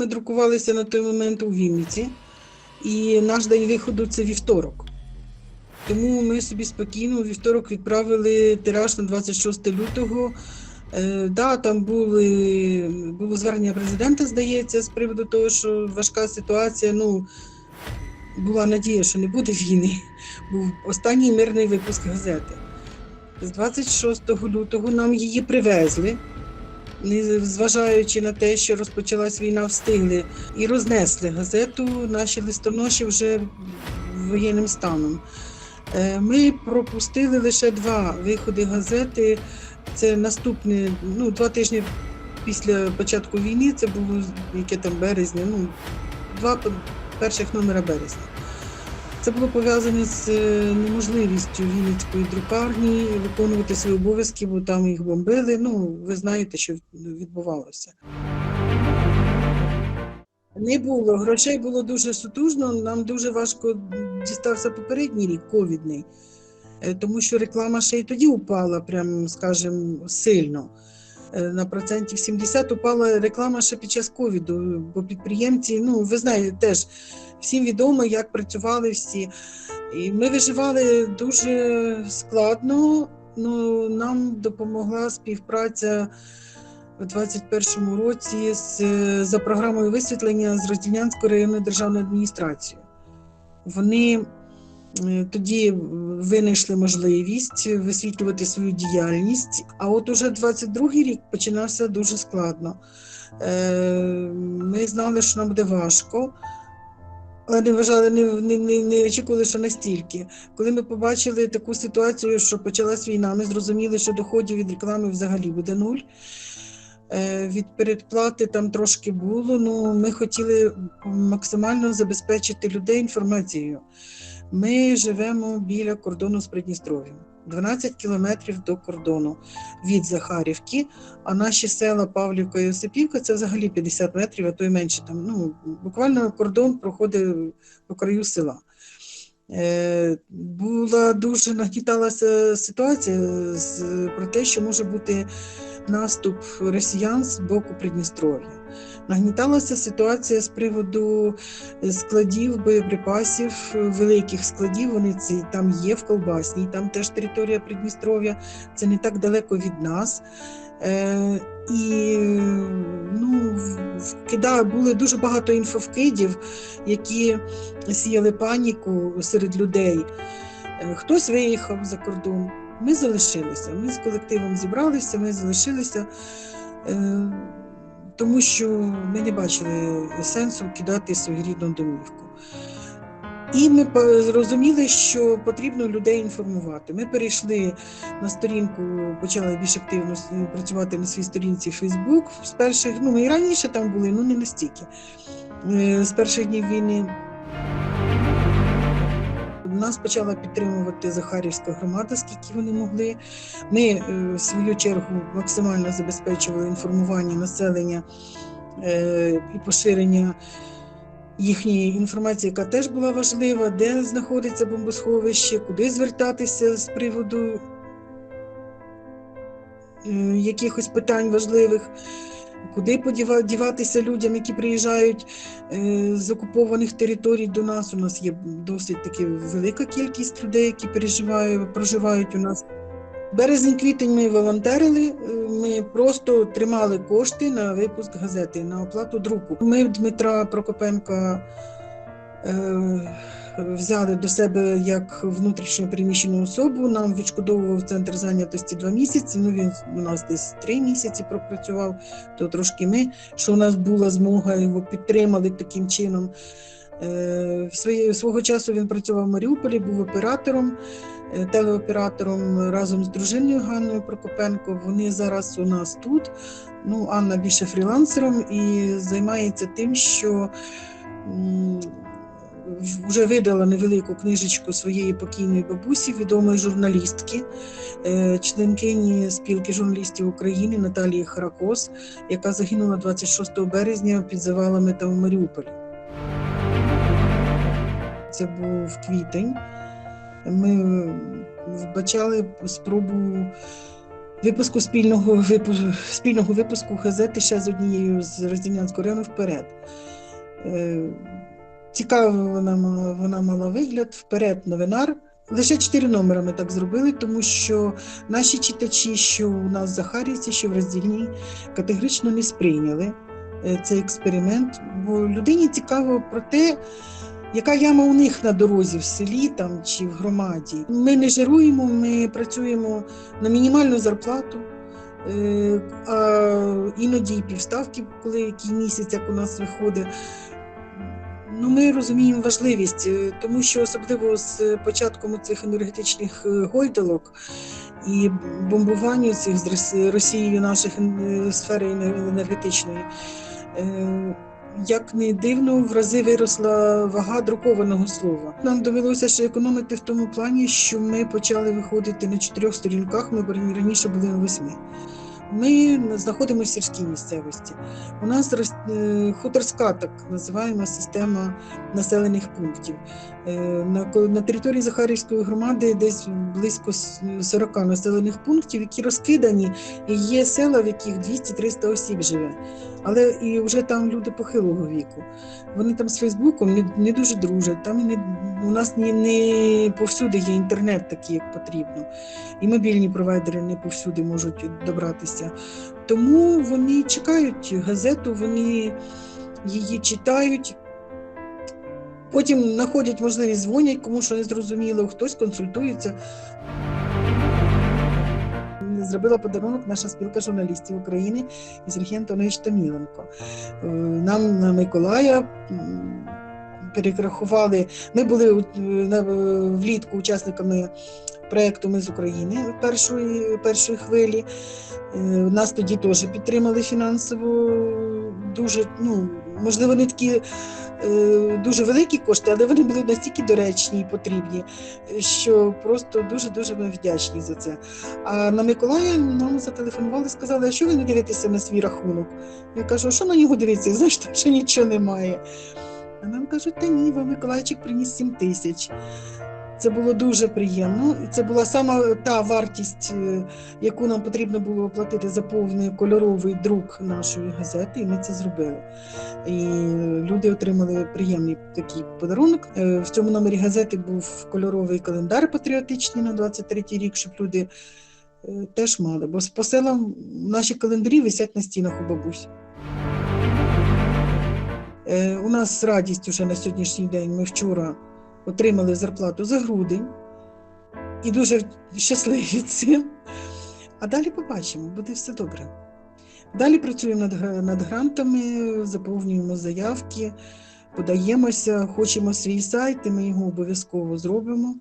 Ми друкувалися на той момент у Вінниці, і наш день виходу це вівторок. Тому ми собі спокійно у вівторок відправили тираж на 26 лютого. Е, да, там були, було звернення президента, здається, з приводу того, що важка ситуація. Ну, була надія, що не буде війни. Був останній мирний випуск газети. З 26 лютого нам її привезли, не зважаючи на те, що розпочалась війна, встигли і рознесли газету наші листоноші вже воєнним станом. Е, Ми пропустили лише два виходи газети. Це наступні ну, два тижні після початку війни. Це було яке там березня, ну два перших номера березня. Це було пов'язане з е, неможливістю Вінницької друкарні виконувати свої обов'язки, бо там їх бомбили. Ну, ви знаєте, що відбувалося. Не було. Грошей було дуже сутужно. Нам дуже важко дістався попередній рік, ковідний, Е, тому що реклама ще й тоді упала, прям, скажімо, сильно. Е, На процентів 70 упала реклама ще під час ковіду, бо підприємці, ну ви знаєте, теж всім відомо, як працювали всі. І ми виживали дуже складно. Ну, нам допомогла співпраця у 2021 році з, е, за програмою висвітлення з Роздільнянською районною державною адміністрацією. Вони е, тоді винайшли можливість висвітлювати свою діяльність. А от уже 22-й рік починався дуже складно. Е, Ми знали, що нам буде важко. Але не вважали, не, не, не, не очікували, що настільки. Коли ми побачили таку ситуацію, що почалась війна, ми зрозуміли, що доходів від реклами взагалі буде нуль. Е, Від передплати там трошки було. Ну, ми хотіли максимально забезпечити людей інформацією. Ми живемо біля кордону з Придністров'ям. 12 кілометрів до кордону від Захарівки, а наші села Павлівка і Осипівка це взагалі 50 метрів, а то й менше. Там, ну, буквально кордон проходить по краю села. Е, була дуже нагніталася ситуація про те, що може бути наступ росіян з боку Придністров'я. Нагніталася ситуація з приводу складів боєприпасів, великих складів. Вони ці там є в Колбасній, там теж територія Придністров'я, це не так далеко від нас. Е, і ну, вкида, були дуже багато інфовкидів, які сіяли паніку серед людей. Е, Хтось виїхав за кордон, ми залишилися. Ми з колективом зібралися, ми залишилися, е, тому що ми не бачили сенсу кидати свою рідну домівку. І ми зрозуміли, що потрібно людей інформувати. Ми перейшли на сторінку, почали більш активно працювати на своїй сторінці Facebook. З перших, ну ми і раніше там були, ну не настільки. Е, З перших днів війни нас почала підтримувати Захарівська громада, скільки вони могли. Ми, е, в свою чергу, максимально забезпечували інформування населення е, і поширення їхньої інформації, яка теж була важлива, де знаходиться бомбосховище, куди звертатися з приводу е, якихось питань важливих. Куди подіватися людям, які приїжджають е, з окупованих територій до нас? У нас є досить таки велика кількість людей, які проживають у нас. Березень-квітень ми волонтерили, е, ми просто тримали кошти на випуск газети, на оплату друку. Ми Дмитра Прокопенка взяли до себе як внутрішньо переміщену особу. Нам відшкодовував центр зайнятості два місяці. Ну він у нас десь три місяці пропрацював, то трошки ми, що у нас була змога, його підтримали таким чином. Е, Свого часу він працював в Маріуполі, був оператором, е, телеоператором разом з дружиною Ганною Прокопенко. Вони зараз у нас тут. Ну, Анна більше фрілансером і займається тим, що вже видала невелику книжечку своєї покійної бабусі, відомої журналістки, е, членкині спілки журналістів України Наталії Харакос, яка загинула 26 березня під завалами та в Маріуполі. Це був квітень. Ми вбачали спробу випуску спільного випуску, спільного випуску газети ще з однією з Роздільнянського району вперед. Цікаво вона мала, вона мала вигляд, вперед новинар. Лише чотири номери ми так зробили, тому що наші читачі, що у нас в Захарівці, що в роздільній, категорично не сприйняли е, цей експеримент, бо людині цікаво про те, яка яма у них на дорозі в селі там чи в громаді. Ми не жируємо, ми працюємо на мінімальну зарплату. е, А іноді і півставки, коли який місяць, як у нас виходить. Ну, ми розуміємо важливість, е, тому що особливо з початком цих енергетичних е, гойдалок і бомбування цих з Росією наших е, сфери енергетичної. Як не дивно, в рази виросла вага друкованого слова. Нам довелося ще економити в тому плані, що ми почали виходити на чотирьох сторінках. Ми раніше були на восьми. Ми знаходимося в сільській місцевості. У нас е, хуторська так називаємо система населених пунктів. Е, На, території Захарівської громади десь близько с- 40 населених пунктів, які розкидані, і є села, в яких 200-300 осіб живе. Але і вже там люди похилого віку. Вони там з Фейсбуком не, не дуже дружать. Там не, у нас не, не повсюди є інтернет такий, як потрібно. І мобільні провайдери не повсюди можуть добратися. Тому вони чекають газету, вони її читають. Потім знаходять можливість дзвонять, кому що не зрозуміло, хтось консультується. Зробила подарунок наша спілка журналістів України і Сергій Антонович Томіленко. Е, Нам на Миколая перерахували. Ми були влітку учасниками проєкту Ми з України першої, першої хвилі. Е, Нас тоді теж підтримали фінансово. Дуже, ну, можливо, не такі е, дуже великі кошти, але вони були настільки доречні і потрібні, що просто дуже-дуже ми вдячні за це. А на Миколая нам зателефонували, сказали, а що ви не дивитеся на свій рахунок? Я кажу, а що на нього дивитися? Знаєш, там ще нічого немає. А нам кажуть, та ні, вам Миколайчик приніс 7 тисяч. Це було дуже приємно. Це була саме та вартість, е, яку нам потрібно було оплатити за повний кольоровий друк нашої газети, і ми це зробили. І люди отримали приємний такий подарунок. Е, В цьому номері газети був кольоровий календар патріотичний на 23-й рік, щоб люди е, теж мали. Бо по селам наші календарі висять на стінах у бабусь. Е, У нас радість уже на сьогоднішній день. Ми вчора отримали зарплату за грудень і дуже щасливі цим. А далі побачимо, буде все добре. Далі працюємо над, над грантами, заповнюємо заявки, подаємося, хочемо свій сайт, і ми його обов'язково зробимо.